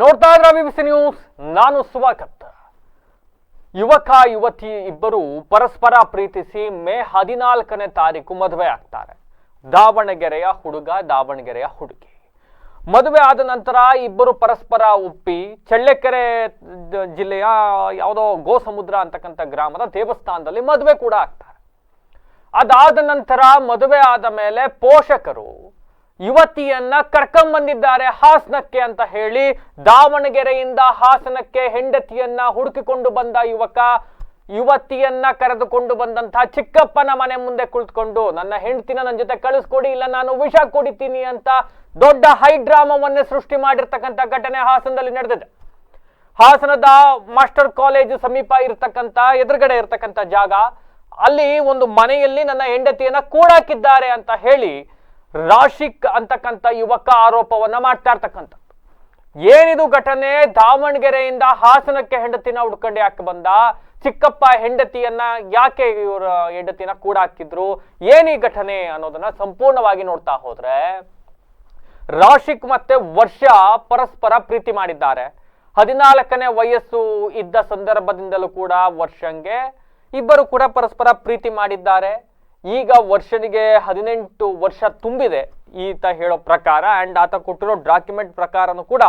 ನೋಡ್ತಾ ಇದ್ರ BBC news ನಾನು ಸುವಾಕತ್ತ ಯುವಕ, ಯುವತಿ ಇಬ್ಬರು ಪರಸ್ಪರ ಪ್ರೀತಿಸಿ ಮೇ ಹದಿನಾಲ್ಕನೇ ತಾರೀಕು ಮದುವೆ ಆಗ್ತಾರೆ. ದಾವಣಗೆರೆಯ ಹುಡುಗ, ದಾವಣಗೆರೆಯ ಹುಡುಗಿ. ಮದುವೆ ಆದ ನಂತರ ಇಬ್ಬರು ಪರಸ್ಪರ ಒಪ್ಪಿ ಚಳ್ಳಕೆರೆ ಜಿಲ್ಲೆಯ ಯಾವುದೋ ಗೋಸಮುದ್ರ ಅಂತಕ್ಕಂಥ ಗ್ರಾಮದ ದೇವಸ್ಥಾನದಲ್ಲಿ ಮದುವೆ ಕೂಡ ಆಗ್ತಾರೆ. ಅದಾದ ನಂತರ ಮದುವೆ ಆದ ಮೇಲೆ ಪೋಷಕರು ಯುವತಿಯನ್ನ ಕರ್ಕೊಂಬಂದಿದ್ದಾರೆ ಹಾಸನಕ್ಕೆ ಅಂತ ಹೇಳಿ ದಾವಣಗೆರೆಯಿಂದ ಹಾಸನಕ್ಕೆ ಹೆಂಡತಿಯನ್ನ ಹುಡುಕಿಕೊಂಡು ಬಂದ ಯುವಕ ಯುವತಿಯನ್ನ ಕರೆದುಕೊಂಡು ಬಂದಂತಹ ಚಿಕ್ಕಪ್ಪನ ಮನೆ ಮುಂದೆ ಕುಳಿತುಕೊಂಡು, ನನ್ನ ಹೆಂಡತಿನ ನನ್ನ ಜೊತೆ ಕಳಿಸ್ಕೊಡಿ, ಇಲ್ಲ ನಾನು ವಿಷ ಕುಡಿತೀನಿ ಅಂತ ದೊಡ್ಡ ಹೈಡ್ರಾಮವನ್ನೇ ಸೃಷ್ಟಿ ಮಾಡಿರ್ತಕ್ಕಂಥ ಘಟನೆ ಹಾಸನದಲ್ಲಿ ನಡೆದಿದೆ. ಹಾಸನದ ಮಾಸ್ಟರ್ ಕಾಲೇಜು ಸಮೀಪ ಇರತಕ್ಕಂತ, ಎದುರುಗಡೆ ಇರತಕ್ಕಂಥ ಜಾಗ, ಅಲ್ಲಿ ಒಂದು ಮನೆಯಲ್ಲಿ ನನ್ನ ಹೆಂಡತಿಯನ್ನ ಕೂಡಾಕಿದ್ದಾರೆ ಅಂತ ಹೇಳಿ ರಾಶಿಕ್ ಅಂತಕ್ಕಂಥ ಯುವಕ ಆರೋಪವನ್ನ ಮಾಡ್ತಾ ಇರ್ತಕ್ಕಂಥ ಏನಿದು ಘಟನೆ? ದಾವಣಗೆರೆಯಿಂದ ಹಾಸನಕ್ಕೆ ಹೆಂಡತಿನ ಹುಡ್ಕೊಂಡು ಯಾಕೆ ಬಂದ. ಚಿಕ್ಕಪ್ಪ ಹೆಂಡತಿಯನ್ನ ಯಾಕೆ ಇವರ ಹೆಂಡತಿನ ಕೂಡ ಹಾಕಿದ್ರು? ಏನೀ ಘಟನೆ ಅನ್ನೋದನ್ನ ಸಂಪೂರ್ಣವಾಗಿ ನೋಡ್ತಾ ಹೋದ್ರೆ, ರಾಶಿಕ್ ಮತ್ತೆ ವರ್ಷ ಪರಸ್ಪರ ಪ್ರೀತಿ ಮಾಡಿದ್ದಾರೆ. ಹದಿನಾಲ್ಕನೇ ವಯಸ್ಸು ಇದ್ದ ಸಂದರ್ಭದಿಂದಲೂ ಕೂಡ ವರ್ಷಂಗೆ ಇಬ್ಬರು ಕೂಡ ಪರಸ್ಪರ ಪ್ರೀತಿ ಮಾಡಿದ್ದಾರೆ. ಈಗ ವರ್ಷನಿಗೆ ಹದಿನೆಂಟು ವರ್ಷ ತುಂಬಿದೆ. ಈತ ಹೇಳೋ ಪ್ರಕಾರ ಆ್ಯಂಡ್ ಆತ ಕೊಟ್ಟಿರೋ ಡಾಕ್ಯುಮೆಂಟ್ ಪ್ರಕಾರನೂ ಕೂಡ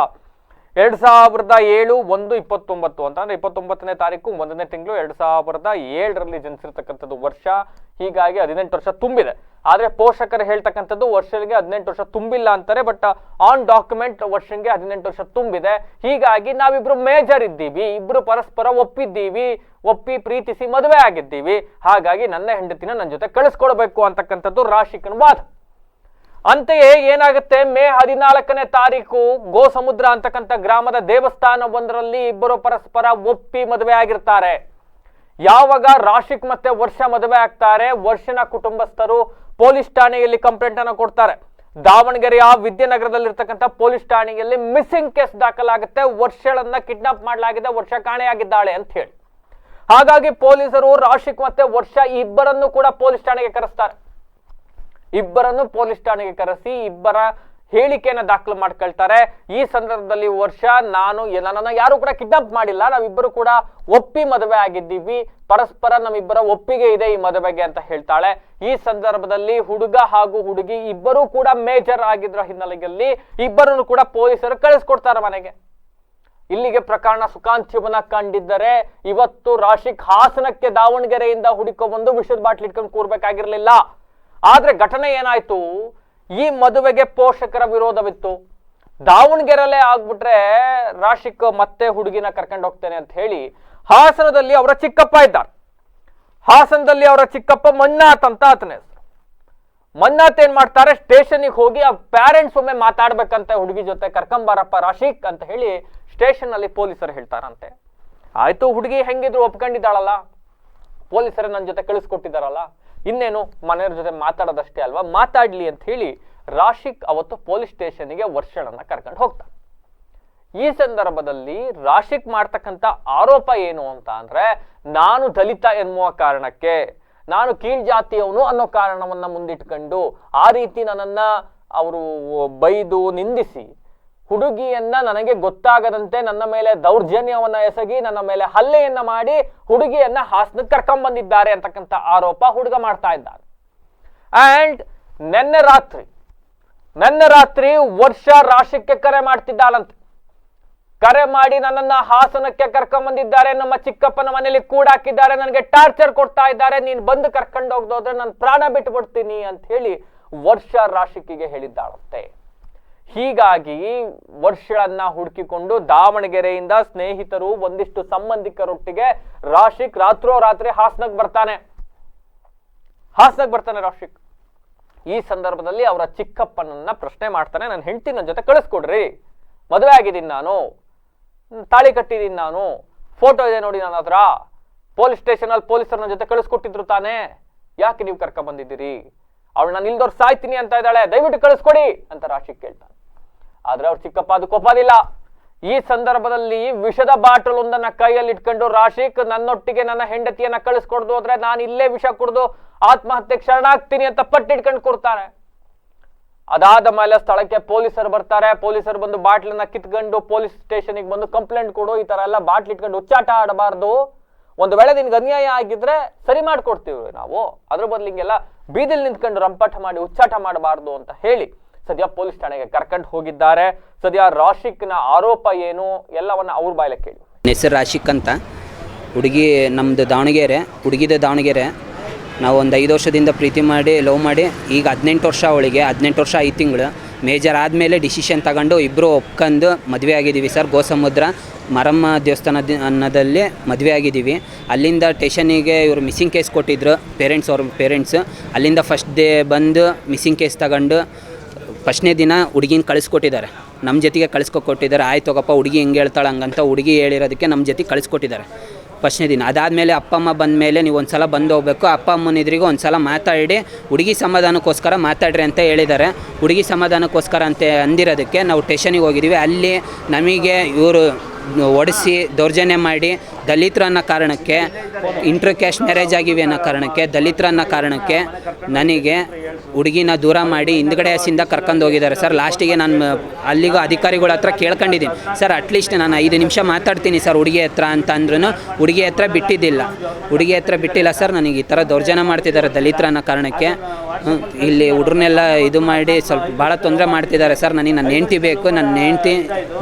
ಎರಡ್ ಸಾವಿರದ ಏಳು, ಒಂದು, ಇಪ್ಪತ್ತೊಂಬತ್ತು ಅಂತ. ಅಂದ್ರೆ ಇಪ್ಪತ್ತೊಂಬತ್ತನೇ ತಾರೀಕು, ಒಂದನೇ ತಿಂಗಳು ಎರಡು ಸಾವಿರದ ಏಳರಲ್ಲಿ ಜನಿಸಿರ್ತಕ್ಕಂಥದ್ದು ವರ್ಷ. ಹೀಗಾಗಿ ಹದಿನೆಂಟು ವರ್ಷ ತುಂಬಿದೆ. ಆದರೆ ಪೋಷಕರು ಹೇಳ್ತಕ್ಕಂಥದ್ದು ವರ್ಷರಿಗೆ ಹದಿನೆಂಟು ವರ್ಷ ತುಂಬಿಲ್ಲ ಅಂತಾರೆ ಬಟ್ ಆನ್ ಡಾಕ್ಯುಮೆಂಟ್ ವರ್ಷಂಗೆ ಹದಿನೆಂಟು ವರ್ಷ ತುಂಬಿದೆ. ಹೀಗಾಗಿ ನಾವಿಬ್ರು ಮೇಜರ್ ಇದ್ದೀವಿ. ಇಬ್ರು ಪರಸ್ಪರ ಒಪ್ಪಿದ್ದೀವಿ. ಒಪ್ಪಿ ಪ್ರೀತಿಸಿ ಮದುವೆ ಆಗಿದ್ದೀವಿ. ಹಾಗಾಗಿ ನನ್ನ ಹೆಂಡತಿನ ನನ್ನ ಜೊತೆ ಕಳಿಸ್ಕೊಡ್ಬೇಕು ಅಂತಕ್ಕಂಥದ್ದು ರಾಶಿಕನ್ ವಾದ. ಅಂತೆಯೇ ಏನಾಗುತ್ತೆ? ಮೇ ಹದಿನಾಲ್ಕನೇ ತಾರೀಕು ಗೋಸಮುದ್ರ ಅಂತಕ್ಕಂಥ ಗ್ರಾಮದ ದೇವಸ್ಥಾನವೊಂದರಲ್ಲಿ ಇಬ್ಬರು ಪರಸ್ಪರ ಒಪ್ಪಿ ಮದುವೆ ಆಗಿರ್ತಾರೆ. ಯಾವಾಗ ರಾಶಿಕ್ ಮತ್ತೆ ವರ್ಷ ಮದುವೆ ಆಗ್ತಾರೆ, ವರ್ಷನ ಕುಟುಂಬಸ್ಥರು ಪೊಲೀಸ್ ಠಾಣೆಯಲ್ಲಿ ಕಂಪ್ಲೇಂಟ್ ಅನ್ನು ಕೊಡ್ತಾರೆ. ದಾವಣಗೆರೆಯ ವಿದ್ಯಾನಗರದಲ್ಲಿರ್ತಕ್ಕಂಥ ಪೊಲೀಸ್ ಠಾಣೆಯಲ್ಲಿ ಮಿಸ್ಸಿಂಗ್ ಕೇಸ್ ದಾಖಲಾಗುತ್ತೆ. ವರ್ಷಳನ್ನ ಕಿಡ್ನಾಪ್ ಮಾಡಲಾಗಿದೆ, ವರ್ಷ ಕಾಣೆಯಾಗಿದ್ದಾಳೆ ಅಂತ ಹೇಳಿ. ಹಾಗಾಗಿ ಪೊಲೀಸರು ರಾಶಿಕ್ ಮತ್ತೆ ವರ್ಷ ಇಬ್ಬರನ್ನು ಕೂಡ ಪೊಲೀಸ್ ಠಾಣೆಗೆ ಕರೆಸ್ತಾರೆ. ಇಬ್ಬರನ್ನು ಪೊಲೀಸ್ ಠಾಣೆಗೆ ಕರೆಸಿ ಇಬ್ಬರ ಹೇಳಿಕೆಯನ್ನು ದಾಖಲು ಮಾಡ್ಕೊಳ್ತಾರೆ. ಈ ಸಂದರ್ಭದಲ್ಲಿ ವರ್ಷ, ನಾನು ನನ್ನನ್ನು ಯಾರು ಕೂಡ ಕಿಡ್ನಾಪ್ ಮಾಡಿಲ್ಲ. ನಾವಿಬ್ಬರು ಕೂಡ ಒಪ್ಪಿ ಮದುವೆ ಆಗಿದ್ದೀವಿ. ಪರಸ್ಪರ ನಮ್ಮಿಬ್ಬರ ಒಪ್ಪಿಗೆ ಇದೆ ಈ ಮದುವೆಗೆ ಅಂತ ಹೇಳ್ತಾಳೆ. ಈ ಸಂದರ್ಭದಲ್ಲಿ ಹುಡುಗ ಹಾಗೂ ಹುಡುಗಿ ಇಬ್ಬರೂ ಕೂಡ ಮೇಜರ್ ಆಗಿದ್ರ ಹಿನ್ನೆಲೆಯಲ್ಲಿ ಇಬ್ಬರನ್ನು ಕೂಡ ಪೊಲೀಸರು ಕಳಿಸ್ಕೊಡ್ತಾರೆ ಮನೆಗೆ. ಇಲ್ಲಿಗೆ ಪ್ರಕರಣ ಸುಖಾಂತ್ಯವನ್ನ ಕಂಡಿದ್ದರೆ ಇವತ್ತು ರಾಶಿಕ್ ಹಾಸನಕ್ಕೆ ದಾವಣಗೆರೆಯಿಂದ ಹುಡುಕೋ ಬಂದು ವಿಷದ ಬಾಟ್ಲಿ ಇಟ್ಕೊಂಡು ಕೂರ್ಬೇಕಾಗಿರ್ಲಿಲ್ಲ. ಆದ್ರೆ ಘಟನೆ ಏನಾಯ್ತು? ಈ ಮದುವೆಗೆ ಪೋಷಕರ ವಿರೋಧವಿತ್ತು. ದಾವಣಗೆರೆಲ್ಲೇ ಆಗ್ಬಿಟ್ರೆ ರಾಶಿಕ್ ಮತ್ತೆ ಹುಡುಗಿನ ಕರ್ಕೊಂಡು ಹೋಗ್ತೇನೆ ಅಂತ ಹೇಳಿ ಹಾಸನದಲ್ಲಿ ಅವರ ಚಿಕ್ಕಪ್ಪ ಇದ್ದಾರೆ. ಹಾಸನದಲ್ಲಿ ಅವರ ಚಿಕ್ಕಪ್ಪ ಮಣ್ಣಾಥ್ ಅಂತ ಆತನ ಹೆಸರು. ಮಣ್ಣಾಥ್ ಏನ್ ಮಾಡ್ತಾರೆ? ಸ್ಟೇಷನ್ಗೆ ಹೋಗಿ ಆ ಪ್ಯಾರೆಂಟ್ಸ್ ಒಮ್ಮೆ ಮಾತಾಡ್ಬೇಕಂತ ಹುಡುಗಿ ಜೊತೆ ಕರ್ಕಂಬಾರಪ್ಪ ರಾಶಿಕ್ ಅಂತ ಹೇಳಿ ಸ್ಟೇಷನ್ ಅಲ್ಲಿ ಪೊಲೀಸರು ಹೇಳ್ತಾರಂತೆ. ಆಯ್ತು ಹುಡುಗಿ ಹೆಂಗಿದ್ರು ಒಪ್ಕೊಂಡಿದ್ದಾಳಲ್ಲ? ಪೊಲೀಸರೇ ನನ್ನ ಜೊತೆ ಕಳಿಸ್ಕೊಟ್ಟಿದ್ದಾರಲ್ಲ? ಇನ್ನೇನು ಮನೆಯವ್ರ ಜೊತೆ ಮಾತಾಡೋದಷ್ಟೇ ಅಲ್ವಾ? ಮಾತಾಡ್ಲಿ ಅಂತ ಹೇಳಿ ರಾಶಿಕ್ ಅವತ್ತು ಪೊಲೀಸ್ ಸ್ಟೇಷನ್ಗೆ ವರ್ಷಣನ್ನ ಕರ್ಕೊಂಡು ಹೋಗ್ತಾನೆ. ಈ ಸಂದರ್ಭದಲ್ಲಿ ರಾಶಿಕ್ ಮಾಡ್ತಕ್ಕಂಥ ಆರೋಪ ಏನು ಅಂತ ಅಂದ್ರೆ, ನಾನು ದಲಿತ ಎನ್ನುವ ಕಾರಣಕ್ಕೆ, ನಾನು ಕೀಳ್ಜಾತಿಯವನು ಅನ್ನೋ ಕಾರಣವನ್ನ ಮುಂದಿಟ್ಕೊಂಡು ಆ ರೀತಿ ನನ್ನನ್ನ ಅವರು ಬೈದು ನಿಂದಿಸಿ ಹುಡುಗಿಯನ್ನ ನನಗೆ ಗೊತ್ತಾಗದಂತೆ ನನ್ನ ಮೇಲೆ ದೌರ್ಜನ್ಯವನ್ನ ಎಸಗಿ, ನನ್ನ ಮೇಲೆ ಹಲ್ಲೆಯನ್ನ ಮಾಡಿ ಹುಡುಗಿಯನ್ನ ಹಾಸನಕ್ಕೆ ಕರ್ಕೊಂಡ್ಬಂದಿದ್ದಾರೆ ಅಂತಕ್ಕಂಥ ಆರೋಪ ಹುಡುಗ ಮಾಡ್ತಾ ಇದ್ದಾರೆ ಅಂಡ್ ನೆನ್ನೆ ರಾತ್ರಿ ನೆನ್ನೆ ರಾತ್ರಿ ವರ್ಷ ರಾಶಿಕ್ಕೆ ಕರೆ ಮಾಡ್ತಿದ್ದಾಳಂತೆ. ಕರೆ ಮಾಡಿ ನನ್ನನ್ನ ಹಾಸನಕ್ಕೆ ಕರ್ಕೊಂಬಂದಿದ್ದಾರೆ ನಮ್ಮ ಚಿಕ್ಕಪ್ಪನ ಮನೆಯಲ್ಲಿ ಕೂಡಾಕಿದ್ದಾರೆ ನನಗೆ ಟಾರ್ಚರ್ ಕೊಡ್ತಾ ಇದ್ದಾರೆ, ನೀನ್ ಬಂದು ಕರ್ಕೊಂಡು ಹೋಗ್ದೋದ್ರೆ ನಾನು ಪ್ರಾಣ ಬಿಟ್ಟು ಬಿಡ್ತೀನಿ ಅಂತ ಹೇಳಿ ವರ್ಷ ರಾಶಿಕಿಗೆ ಹೇಳಿದ್ದಾಳಂತೆ. ಹೀಗಾಗಿ ವರ್ಷಗಳನ್ನ ಹುಡುಕಿಕೊಂಡು ದಾವಣಗೆರೆಯಿಂದ ಸ್ನೇಹಿತರು, ಒಂದಿಷ್ಟು ಸಂಬಂಧಿಕರೊಟ್ಟಿಗೆ ರಾಶಿಕ್ ರಾತ್ರೋರಾತ್ರಿ ಹಾಸನಕ್ಕೆ ಬರ್ತಾನೆ. ಹಾಸನಕ್ಕೆ ಬರ್ತಾನೆ ರಾಶಿಕ್. ಈ ಸಂದರ್ಭದಲ್ಲಿ ಅವರ ಚಿಕ್ಕಪ್ಪನನ್ನ ಪ್ರಶ್ನೆ ಮಾಡ್ತಾನೆ ನನ್ನ ಹೆಂಡತಿ ನನ್ನ ಜೊತೆ ಕಳಿಸ್ಕೊಡ್ರಿ. ಮದುವೆ ಆಗಿದ್ದೀನಿ ನಾನು. ತಾಳಿ ಕಟ್ಟಿದ್ದೀನಿ ನಾನು. ಫೋಟೋ ಇದೆ ನೋಡಿ ನನ್ನ ಹತ್ರ. ಪೊಲೀಸ್ ಸ್ಟೇಷನಲ್ಲಿ ಪೊಲೀಸರ ನನ್ನ ಜೊತೆ ಕಳಿಸ್ಕೊಟ್ಟಿದ್ರು ತಾನೇ. ಯಾಕೆ ನೀವು ಕರ್ಕೊಂಡ್ ಬಂದಿದ್ದೀರಿ? ಅವಳು ನಾನು ಇಲ್ದವ್ರು ಸಾಯ್ತೀನಿ ಅಂತ ಇದ್ದಾಳೆ. ದಯವಿಟ್ಟು ಕಳಿಸ್ಕೊಡಿ ಅಂತ ರಾಶಿಕ್ ಕೇಳ್ತಾನೆ. ಆದ್ರೆ ಅವ್ರ ಚಿಕ್ಕಪ್ಪ ಅದು ಕೊಪ್ಪದಿಲ್ಲ ಈ ಸಂದರ್ಭದಲ್ಲಿ ವಿಷದ ಬಾಟಲ್ ಒಂದನ್ನ ಕೈಯಲ್ಲಿ ಇಟ್ಕೊಂಡು ರಾಶಿಕ್ ನನ್ನೊಟ್ಟಿಗೆ ನನ್ನ ಹೆಂಡತಿಯನ್ನ ಕಳಿಸ್ಕೊಡ್ದು ಹೋದ್ರೆ ನಾನು ಇಲ್ಲೇ ವಿಷ ಕುಡ್ದು ಆತ್ಮಹತ್ಯೆಗೆ ಶರಣಾಗ್ತೀನಿ ಅಂತ ಪಟ್ಟಿಟ್ಕೊಂಡು ಕೊಡ್ತಾರೆ ಅದಾದ ಮೇಲೆ ಸ್ಥಳಕ್ಕೆ ಪೊಲೀಸರು ಬರ್ತಾರೆ. ಪೊಲೀಸರು ಬಂದು ಬಾಟ್ಲನ್ನ ಕಿತ್ಕೊಂಡು ಪೊಲೀಸ್ ಸ್ಟೇಷನ್ಗೆ ಬಂದು ಕಂಪ್ಲೇಂಟ್ ಕೊಡು, ಈ ತರ ಎಲ್ಲ ಬಾಟ್ಲ್ ಇಟ್ಕೊಂಡು ಹುಚ್ಚಾಟ ಆಡಬಾರ್ದು. ಒಂದು ವೇಳೆ ನಿನ್ಗೆ ಅನ್ಯಾಯ ಆಗಿದ್ರೆ ಸರಿ ಮಾಡ್ಕೊಡ್ತೀವಿ ನಾವು. ಅದ್ರ ಬದಲಿಗೆಲ್ಲ ಬೀದಿಲಿ ನಿಂತ್ಕೊಂಡು ರಂಪಾಟ ಮಾಡಿ ಹುಚ್ಚಾಟ ಮಾಡಬಾರ್ದು ಅಂತ ಹೇಳಿ. ಸದ್ಯ ಪೊಲೀಸ್ ಠಾಣೆಗೆ ಕರ್ಕೊಂಡು ಹೋಗಿದ್ದಾರೆ. ಸದ್ಯ ರಾಶಿಕ್ನ ಆರೋಪ ಏನು? ಎಲ್ಲವನ್ನ ಅವ್ರ ಬಾಯಲೆ ಕೇಳಿ. ಹೆಸರು ರಾಶಿಕ್ ಅಂತ. ಹುಡುಗಿ ನಮ್ಮದು ದಾವಣಗೆರೆ, ಹುಡುಗಿದ ದಾವಣಗೆರೆ. ನಾವು ಒಂದು ಐದು ವರ್ಷದಿಂದ ಪ್ರೀತಿ ಮಾಡಿ, ಲವ್ ಮಾಡಿ, ಈಗ ಹದಿನೆಂಟು ವರ್ಷ ಅವಳಿಗೆ, ಹದಿನೆಂಟು ವರ್ಷ ಐದು ತಿಂಗಳು. ಮೇಜರ್ ಆದಮೇಲೆ ಡಿಸಿಷನ್ ತಗೊಂಡು ಇಬ್ಬರು ಒಪ್ಕೊಂಡು ಮದುವೆ ಆಗಿದ್ದೀವಿ ಸರ್. ಗೋಸಮುದ್ರ, ಮರಮ್ಮ ದೇವಸ್ಥಾನದ ಅನ್ನೋದಲ್ಲಿ ಮದುವೆ ಆಗಿದ್ದೀವಿ. ಅಲ್ಲಿಂದ ಟೇಷನಿಗೆ ಇವರು ಮಿಸ್ಸಿಂಗ್ ಕೇಸ್ ಕೊಟ್ಟಿದ್ರು, ಪೇರೆಂಟ್ಸ್ ಅವ್ರ ಪೇರೆಂಟ್ಸ್. ಅಲ್ಲಿಂದ ಫಸ್ಟ್ ಡೇ ಬಂದು ಮಿಸ್ಸಿಂಗ್ ಕೇಸ್ ತಗೊಂಡು ಫಸ್ಟ್ನೇ ದಿನ ಹುಡುಗಿನ ಕಳಿಸ್ಕೊಟ್ಟಿದ್ದಾರೆ. ನಮ್ಮ ಜೊತೆಗೆ ಕಳಿಸ್ಕೊಟ್ಟಿದ್ದಾರೆ. ಆಯ್ತು ಹೋಗಪ್ಪ ಹುಡುಗಿ ಹೆಂಗೆ ಹೇಳ್ತಾಳೆ ಹಂಗಂತ ಹುಡುಗಿ ಹೇಳಿರೋದಕ್ಕೆ ನಮ್ಮ ಜೊತೆ ಕಳಿಸ್ಕೊಟ್ಟಿದ್ದಾರೆ. ಫಸ್ಟ್ನೇ ದಿನ. ಅದಾದಮೇಲೆ ಅಪ್ಪ ಅಮ್ಮ ಬಂದ ಮೇಲೆ ನೀವು ಒಂದು ಸಲ ಬಂದು ಹೋಗ್ಬೇಕು. ಅಪ್ಪ ಅಮ್ಮನ ಎದುರಿಗೆ ಒಂದು ಸಲ ಮಾತಾಡಿ, ಹುಡುಗಿ ಸಮಾಧಾನಕ್ಕೋಸ್ಕರ ಮಾತಾಡ್ರಿ ಅಂತ ಹೇಳಿದ್ದಾರೆ. ಹುಡುಗಿ ಸಮಾಧಾನಕ್ಕೋಸ್ಕರ ಅಂತ ಅಂದಿರೋದಕ್ಕೆ ನಾವು ಟೇಷನಿಗೆ ಹೋಗಿದ್ದೀವಿ. ಅಲ್ಲಿ ನಮಗೆ ಇವರು ಒಡಿಸಿ ದೌರ್ಜನ್ಯ ಮಾಡಿ ದಲಿತರು ಅನ್ನೋ ಕಾರಣಕ್ಕೆ ಇಂಟ್ರ್ ಕ್ಯಾಶ್ ಮ್ಯಾರೇಜ್ ಆಗಿವೆ ಅನ್ನೋ ಕಾರಣಕ್ಕೆ ದಲಿತರು ಅನ್ನೋ ಕಾರಣಕ್ಕೆ ನನಗೆ ಹುಡುಗಿನ ದೂರ ಮಾಡಿ ಹಿಂದ್ಗಡೆ ಹಸಿಂದ ಕರ್ಕೊಂಡು ಹೋಗಿದ್ದಾರೆ. ಸರ್ ಲಾಸ್ಟಿಗೆ ನಾನು ಅಲ್ಲಿಗೂ ಅಧಿಕಾರಿಗಳ ಹತ್ರ ಕೇಳ್ಕೊಂಡಿದ್ದೀನಿ. ಸರ್ ಅಟ್ಲೀಸ್ಟ್ ನಾನು ಐದು ನಿಮಿಷ ಮಾತಾಡ್ತೀನಿ ಸರ್, ಹುಡುಗಿ ಹತ್ರ ಅಂತ ಅಂದ್ರೂ ಹುಡುಗಿ ಹತ್ರ ಬಿಟ್ಟಿದ್ದಿಲ್ಲ. ಹುಡುಗಿ ಹತ್ರ ಬಿಟ್ಟಿಲ್ಲ ಸರ್, ನನಗೆ ಈ ಥರ ದೌರ್ಜನ್ಯ ಮಾಡ್ತಿದ್ದಾರೆ ದಲಿತರ ಅನ್ನೋ ಕಾರಣಕ್ಕೆ ಇಲ್ಲಿ ಹುಡ್ರನ್ನೆಲ್ಲ ಇದು ಮಾಡಿ ಸ್ವಲ್ಪ ಭಾಳ ತೊಂದರೆ ಮಾಡ್ತಿದ್ದಾರೆ ಸರ್, ನನಗೆ ನನ್ನ ಹೆಂಡ್ತಿ ಬೇಕು, ನನ್ನ ಹೆಂಡ್ತಿ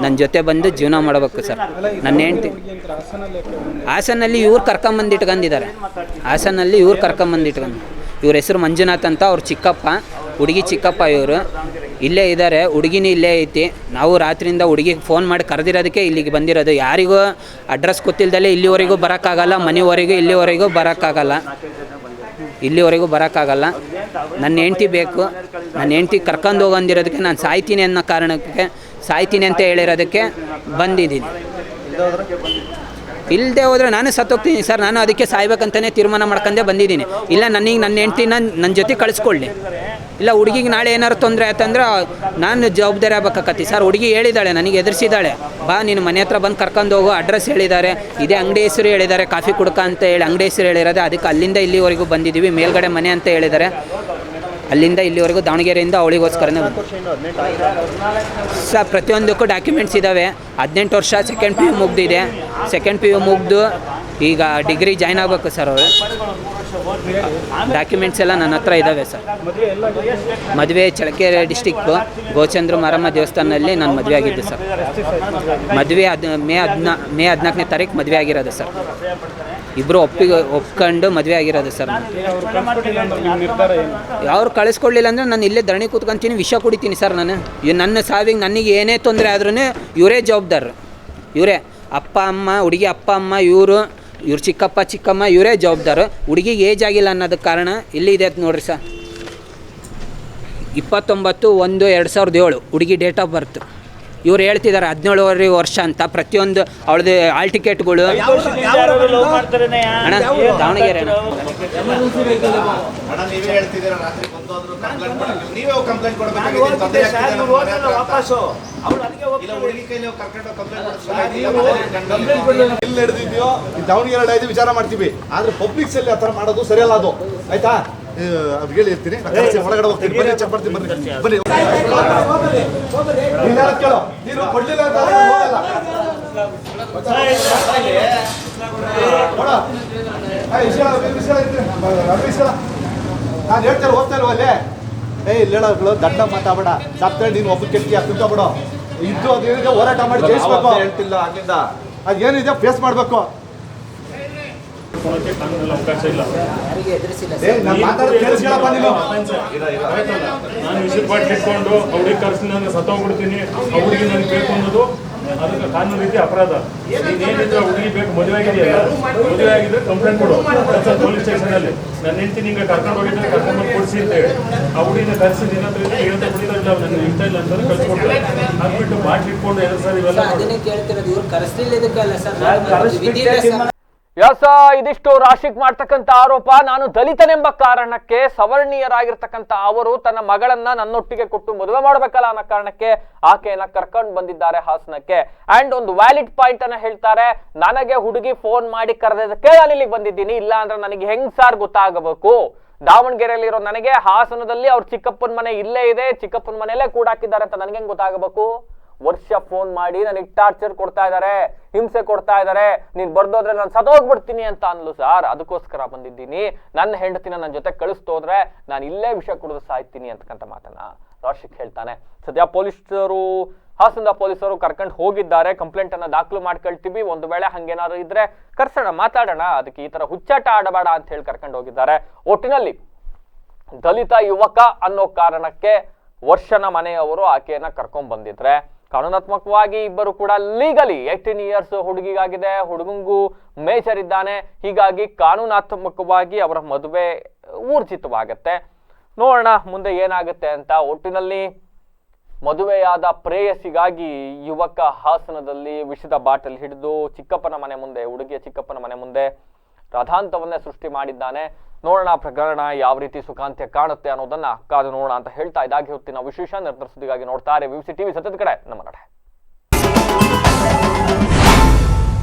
ನನ್ನ ಜೊತೆ ಬಂದು ಜೀವನ ಮಾಡಬೇಕು ಸರ್. ನನ್ನ ಹೆಂಡ್ತಿ ಹಾಸನಲ್ಲಿ ಇವ್ರು ಕರ್ಕೊಂಬಂದು ಇಟ್ಕೊಂಡಿದ್ದಾರೆ ಹಾಸನಲ್ಲಿ ಇವ್ರು ಕರ್ಕೊಂಬಂದು ಇಟ್ಕೊಂಡು ಇವ್ರ ಹೆಸರು ಮಂಜುನಾಥ್ ಅಂತ ಅವ್ರ ಚಿಕ್ಕಪ್ಪ, ಹುಡುಗಿ ಚಿಕ್ಕಪ್ಪ ಇವರು. ಇಲ್ಲೇ ಇದ್ದಾರೆ ಹುಡುಗಿನೂ ಇಲ್ಲೇ ಐತಿ. ನಾವು ರಾತ್ರಿಯಿಂದ ಹುಡುಗಿಗೆ ಫೋನ್ ಮಾಡಿ ಕರೆದಿರೋದಕ್ಕೆ ಇಲ್ಲಿಗೆ ಬಂದಿರೋದು. ಯಾರಿಗೂ ಅಡ್ರೆಸ್ ಗೊತ್ತಿಲ್ದಲೆ ಇಲ್ಲಿವರೆಗೂ ಬರೋಕ್ಕಾಗಲ್ಲ, ಮನೆವರೆಗೂ ಇಲ್ಲಿವರೆಗೂ ಬರೋಕ್ಕಾಗಲ್ಲ. ಇಲ್ಲಿವರೆಗೂ ಬರೋಕ್ಕಾಗಲ್ಲ. ನನ್ನ ಹೆಂಡ್ತಿ ಬೇಕು. ನನ್ನ ಹೆಂಡತಿ ಕರ್ಕೊಂಡು ಹೋಗಂದಿರೋದಕ್ಕೆ ನಾನು ಸಾಯ್ತೀನಿ ಅನ್ನೋ ಕಾರಣಕ್ಕೆ, ಸಾಯ್ತೀನಿ ಅಂತ ಹೇಳಿರೋದಕ್ಕೆ ಬಂದಿದ್ದೀನಿ. ಇಲ್ಲದೆ ಹೋದರೆ ನಾನು ಸತ್ತೋಗ್ತೀನಿ. ಸರ್, ನಾನು ಅದಕ್ಕೆ ಸಾಯ್ಬೇಕಂತಲೇ ತೀರ್ಮಾನ ಮಾಡ್ಕೊಂಡೆ ಬಂದಿದ್ದೀನಿ. ಇಲ್ಲ ನನಗೆ ನನ್ನ ಹೆಂಡ್ತಿನ ನನ್ನ ಜೊತೆ ಕಳಿಸ್ಕೊಳ್ಳಿ. ಇಲ್ಲ, ಹುಡುಗಿಗೆ ನಾಳೆ ಏನಾರು ತೊಂದರೆ ಆಯ್ತಂದ್ರೆ ನಾನು ಜವಾಬ್ದಾರಿ ಆಗ್ಬೇಕಾಕತ್ತಿ. ಸರ್, ಹುಡುಗಿ ಹೇಳಿದ್ದಾಳೆ ನನಗೆ ಎದುರಿಸಿದ್ದಾಳೆ ಬಾ, ನೀನು ಮನೆ ಹತ್ರ ಬಂದು ಕರ್ಕೊಂಡು ಹೋಗು, ಅಡ್ರೆಸ್ ಹೇಳಿದ್ದಾರೆ ಇದೇ ಅಂಗಡಿ ಹೆಸರು ಹೇಳಿದ್ದಾರೆ ಕಾಫಿ ಕುಡ್ಕ ಅಂತ ಹೇಳಿ ಅಂಗಡಿ ಹೆಸರು ಹೇಳಿರೋದು. ಅದಕ್ಕೆ ಅಲ್ಲಿಂದ ಇಲ್ಲಿವರೆಗೂ ಬಂದಿದ್ದೀವಿ ಮೇಲ್ಗಡೆ ಮನೆ ಅಂತ ಹೇಳಿದ್ದಾರೆ ಅಲ್ಲಿಂದ ಇಲ್ಲಿವರೆಗೂ ದಾವಣಗೆರೆಯಿಂದ ಅವಳಿಗೋಸ್ಕರನೇ ಸರ್, ಪ್ರತಿಯೊಂದಕ್ಕೂ ಡಾಕ್ಯುಮೆಂಟ್ಸ್ ಇದ್ದಾವೆ ಹದಿನೆಂಟು ವರ್ಷ ಸೆಕೆಂಡ್ ಪಿ ಯು ಮುಗ್ದಿದೆ. ಸೆಕೆಂಡ್ ಪಿ ಯು ಮುಗ್ದು ಈಗ ಡಿಗ್ರಿ ಜಾಯ್ನ್ ಆಗಬೇಕು ಸರ್ ಅವರು. ಡಾಕ್ಯುಮೆಂಟ್ಸ್ ಎಲ್ಲ ನನ್ನ ಹತ್ರ ಇದ್ದಾವೆ ಸರ್. ಮದುವೆ ಚಳಕೆರೆ ಡಿಸ್ಟಿಕ್ಕು ಗೋಚಂದ್ರ ಮಾರಮ್ಮ ದೇವಸ್ಥಾನದಲ್ಲಿ ನಾನು ಮದುವೆ ಆಗಿದ್ದೆ ಸರ್. ಮದುವೆ ಅದು ಮೇ ಹದಿನಾ, ಮೇ ಹದಿನಾಲ್ಕನೇ ತಾರೀಕು ಮದುವೆ ಆಗಿರೋದು ಸರ್. ಇಬ್ಬರು ಒಪ್ಪಿಗೆ ಒಪ್ಕೊಂಡು ಮದುವೆ ಆಗಿರೋದು ಸರ್ ಅವ್ರು ಕಳಿಸ್ಕೊಡ್ಲಿಲ್ಲ ಅಂದರೆ ನಾನು ಇಲ್ಲೇ ಧರಣಿ ಕೂತ್ಕೊಂತೀನಿ, ವಿಷ ಕುಡಿತೀನಿ ಸರ್ ನಾನು. ಇವ್ ನನ್ನ ಸಾವಿಗೆ ನನಗೆ ಏನೇ ತೊಂದರೆ ಆದ್ರೂ ಇವರೇ ಜವಾಬ್ದಾರ. ಇವರೇ ಅಪ್ಪ, ಅಮ್ಮ, ಹುಡುಗಿ ಅಪ್ಪ, ಅಮ್ಮ, ಇವರು, ಇವ್ರ ಚಿಕ್ಕಪ್ಪ, ಚಿಕ್ಕಮ್ಮ, ಇವರೇ ಜವಾಬ್ದಾರು. ಹುಡುಗಿಗೆ ಏಜ್ ಆಗಿಲ್ಲ ಅನ್ನೋದಕ್ಕೆ ಕಾರಣ ಇಲ್ಲಿ ಇದೆ ನೋಡ್ರಿ ಸರ್. ಇಪ್ಪತ್ತೊಂಬತ್ತು ಒಂದು ಎರಡು ಸಾವಿರದ ಏಳು, ಹುಡುಗಿ ಡೇಟ್ ಆಫ್ ಬರ್ತ್ ಇವ್ರು ಹೇಳ್ತಿದ್ದಾರೆ ಹದಿನೇಳುವರೆ ವರ್ಷ ಅಂತ. ಪ್ರತಿಯೊಂದು ಅವಳದು ಆಲ್ ಟಿಕೆಟ್ಗಳು. ಅಣ್ಣ ದಾವಣಗೆರೆ ದಾವಣಗೆರೆ ವಿಚಾರ ಮಾಡ್ತೀವಿ. ಆದ್ರೆ ಪಬ್ಲಿಕ್ಸ್ ಅಲ್ಲಿ ಆ ಥರ ಮಾಡೋದು ಸರಿಯಲ್ಲ ಅದು. ಆಯ್ತಾ? ಅವ್ರಿಗೆ ಹೇಳಿ ನಾನ್ ಒಳಗಡೆ ಹೋಗ್ತೀನಿ. ಬನ್ನಿ ಚೆಕ್ ಮಾಡ್ತೀನಿ ಬನ್ನಿ. ಬನ್ನಿ. ನೀನ್ ಕೊಡ್ಲಿಲ್ಲ ಅಂತ ಹೋಗಲ್ಲ. ನಾನ್ ಹೇಳ್ತಾರೆ ಹೋಗ್ತಾ ಇಲ್ವ ಅಲ್ಲೇ. ಏ ಇಲ್ಲ ಹೇಳೋಗಳು ದಂಡ ಮಾತಾಡ ಸತ್ತ ನೀನು ಒಬ್ಬ ಕೆಟ್ಟಿ ಕುಂತ ಬಿಡು. ಇದ್ದು ಅದೇನಿದೆ ಹೋರಾಟ ಮಾಡಿ ಜಯಿಸ್ಬೇಕು. ಹೇಳ್ತಿಲ್ಲ ಅಲ್ಲಿಂದ ಅದೇನಿದೆ ಫೇಸ್ ಮಾಡಬೇಕು. ಏ ನಾನು ಅವಕಾಶ ಇಲ್ಲ. ನೀನು ನಾನು. ವಿಷಯ ಪಾಟ್ ಇಟ್ಕೊಂಡು ಅವ್ರಿಗೆ ಕರ್ಸಿ ನಾನು ಸತ್ತೋಗ್ಬಿಡ್ತೀನಿ. ಆ ಹುಡುಗಿ ನನಗೆ ಬೇಕು ಅನ್ನೋದು ಅದಕ್ಕೆ ಕಾನೂನು ರೀತಿ ಅಪರಾಧ. ನೀನೇನಿದ್ರೆ ಹುಡುಗಿ ಬೇಕು ಮದುವೆ ಆಗಿದೆಯಲ್ಲ ಮದುವೆ ಆಗಿದ್ರೆ ಕಂಪ್ಲೇಂಟ್ ಕೊಡು. ಪೊಲೀಸ್ ಸ್ಟೇಷನ್ ಅಲ್ಲಿ. ನನ್ನ ಹೆಂಡತಿ ನಿಂಗೆ ಕರ್ಕೊಂಡು ಹೋಗಿದ್ರೆ ಕರ್ಕೊಂಡು ಬಂದು ಕೊಡಿಸಿ ಅಂತ ಹೇಳಿ. ಆ ಹುಡುಗಿನ ಕರೆಸಿ ನಿನ್ನ ಹತ್ರ ಇದ್ರೆ ಹೇಳ್ತಾ ಕುಡಿತಾ ಇಲ್ಲ. ನನ್ನ ಇಷ್ಟ ಇಲ್ಲ ಅಂತ ಕಳ್ಸಿಕೊಡ್ತಾರೆ. ಅದ್ಬಿಟ್ಟು ಬಾಟ್ಲಿ ಇಟ್ಕೊಂಡು ಎರಡು ಸರ್ ಇವೆಲ್ಲ ಅದನ್ನೇ ಕೇಳ್ತಿರೋದು ಇವ್ರು ಕರೆಸ್ಲಿಲ್ಲ ಇದಕ್ಕಲ್ಲ ಸರ್. ವಿಧಿ ಇದೆ ಸರ್ ಯಸ ಇದಿಷ್ಟು ರಾಶಿಕ್ ಮಾಡ್ತಕ್ಕಂಥ ಆರೋಪ, ನಾನು ದಲಿತನೆಂಬ ಕಾರಣಕ್ಕೆ ಸವರ್ಣೀಯರಾಗಿರ್ತಕ್ಕಂಥ ಅವರು ತನ್ನ ಮಗಳನ್ನ ನನ್ನೊಟ್ಟಿಗೆ ಕೊಟ್ಟು ಮದುವೆ ಮಾಡಬೇಕಲ್ಲ ಅನ್ನೋ ಕಾರಣಕ್ಕೆ ಆಕೆಯನ್ನ ಕರ್ಕೊಂಡು ಬಂದಿದ್ದಾರೆ ಹಾಸನಕ್ಕೆ. ಅಂಡ್ ಒಂದು ವ್ಯಾಲಿಡ್ ಪಾಯಿಂಟ್ ಅನ್ನ ಹೇಳ್ತಾರೆ, ನನಗೆ ಹುಡುಗಿ ಫೋನ್ ಮಾಡಿ ಕರೆದಕ್ಕೆ ನಾನು ಇಲ್ಲಿಗೆ ಬಂದಿದ್ದೀನಿ, ಇಲ್ಲ ಅಂದ್ರೆ ನನಗೆ ಹೆಂಗ್ ಸಾರ್ ಗೊತ್ತಾಗಬೇಕು? ದಾವಣಗೆರೆಯಲ್ಲಿರೋ ನನಗೆ ಹಾಸನದಲ್ಲಿ ಅವ್ರ ಚಿಕ್ಕಪ್ಪನ ಮನೆ ಇಲ್ಲೇ ಇದೆ, ಚಿಕ್ಕಪ್ಪನ ಮನೆಯಲ್ಲೇ ಕೂಡ ಹಾಕಿದ್ದಾರೆ ಅಂತ ನನಗೆ ಗೊತ್ತಾಗಬೇಕು? ವರ್ಷ ಫೋನ್ ಮಾಡಿ ನನಗೆ ಟಾರ್ಚರ್ ಕೊಡ್ತಾ ಇದ್ದಾರೆ ಹಿಂಸೆ ಕೊಡ್ತಾ ಇದ್ದಾರೆ ನೀನ್ ಬರ್ದೋದ್ರೆ ನಾನು ಸದೋಗ್ಬಿಡ್ತೀನಿ ಅಂತ ಅನ್ಲು ಸರ್ ಅದಕ್ಕೋಸ್ಕರ ಬಂದಿದ್ದೀನಿ. ನನ್ನ ಹೆಂಡತಿನ ನನ್ನ ಜೊತೆ ಕಳಿಸ್ತೋದ್ರೆ ನಾನು ಇಲ್ಲೇ ವಿಷ ಕುಡಿದು ಸಾಯ್ತೀನಿ ಅಂತಕ್ಕಂಥ ಮಾತನ್ನ ರಾಶಿಕ್ ಹೇಳ್ತಾನೆ. ಸದ್ಯ ಪೊಲೀಸರು, ಹಾಸನದ ಪೊಲೀಸರು ಕರ್ಕೊಂಡು ಹೋಗಿದ್ದಾರೆ. ಕಂಪ್ಲೇಂಟ್ ಅನ್ನ ದಾಖಲು ಮಾಡ್ಕೊಳ್ತೀವಿ. ಒಂದು ವೇಳೆ ಹಂಗೇನಾದ್ರು ಇದ್ರೆ ಕರ್ಸೋಣ, ಮಾತಾಡೋಣ. ಅದಕ್ಕೆ ಈ ತರ ಹುಚ್ಚಾಟ ಆಡಬೇಡ ಅಂತ ಹೇಳಿ ಕರ್ಕೊಂಡು ಹೋಗಿದ್ದಾರೆ. ಒಟ್ಟಿನಲ್ಲಿ ದಲಿತ ಯುವಕ ಅನ್ನೋ ಕಾರಣಕ್ಕೆ ವರ್ಷನ ಮನೆಯವರು ಆಕೆಯನ್ನ ಕರ್ಕೊಂಡ್ ಬಂದಿದ್ರೆ ಕಾನೂನಾತ್ಮಕವಾಗಿ ಇಬ್ಬರು ಕೂಡ ಲೀಗಲಿ ಏಯ್ಟೀನ್ ಇಯರ್ಸ್ ಹುಡುಗಿಗಾಗಿದೆ ಹುಡುಗಂಗೂ ಮೇಜರ್ ಇದ್ದಾನೆ. ಹೀಗಾಗಿ ಕಾನೂನಾತ್ಮಕವಾಗಿ ಅವರ ಮದುವೆ ಊರ್ಜಿತವಾಗತ್ತೆ. ನೋಡೋಣ ಮುಂದೆ ಏನಾಗುತ್ತೆ ಅಂತ. ಒಟ್ಟಿನಲ್ಲಿ ಮದುವೆಯಾದ ಪ್ರೇಯಸಿಗಾಗಿ ಯುವಕ ಹಾಸನದಲ್ಲಿ ವಿಷದ ಬಾಟಲ್ ಹಿಡಿದು ಚಿಕ್ಕಪ್ಪನ ಮನೆ ಮುಂದೆ, ಹುಡುಗಿಯ ಚಿಕ್ಕಪ್ಪನ ಮನೆ ಮುಂದೆ ರಥಾಂತವನ್ನೇ ಸೃಷ್ಟಿ ಮಾಡಿದ್ದಾನೆ. ನೋಡೋಣ ಪ್ರಕರಣ ಯಾವ ರೀತಿ ಸುಖಾಂತ್ಯ ಕಾಣುತ್ತೆ ಅನ್ನೋದನ್ನ ಕಾದು ನೋಡೋಣ ಅಂತ ಹೇಳ್ತಾ ಇದ್ದಾಗಿ ಹೊತ್ತಿನ ವಿಶೇಷ ನಿರ್ಧರಿಸೋದಿಗಾಗಿ ನೋಡ್ತಾರೆ ವಿಸಿ ಟಿವಿ ಸತ್ಯದ ಕಡೆ. ನಮ್ಮ ನಡೆ.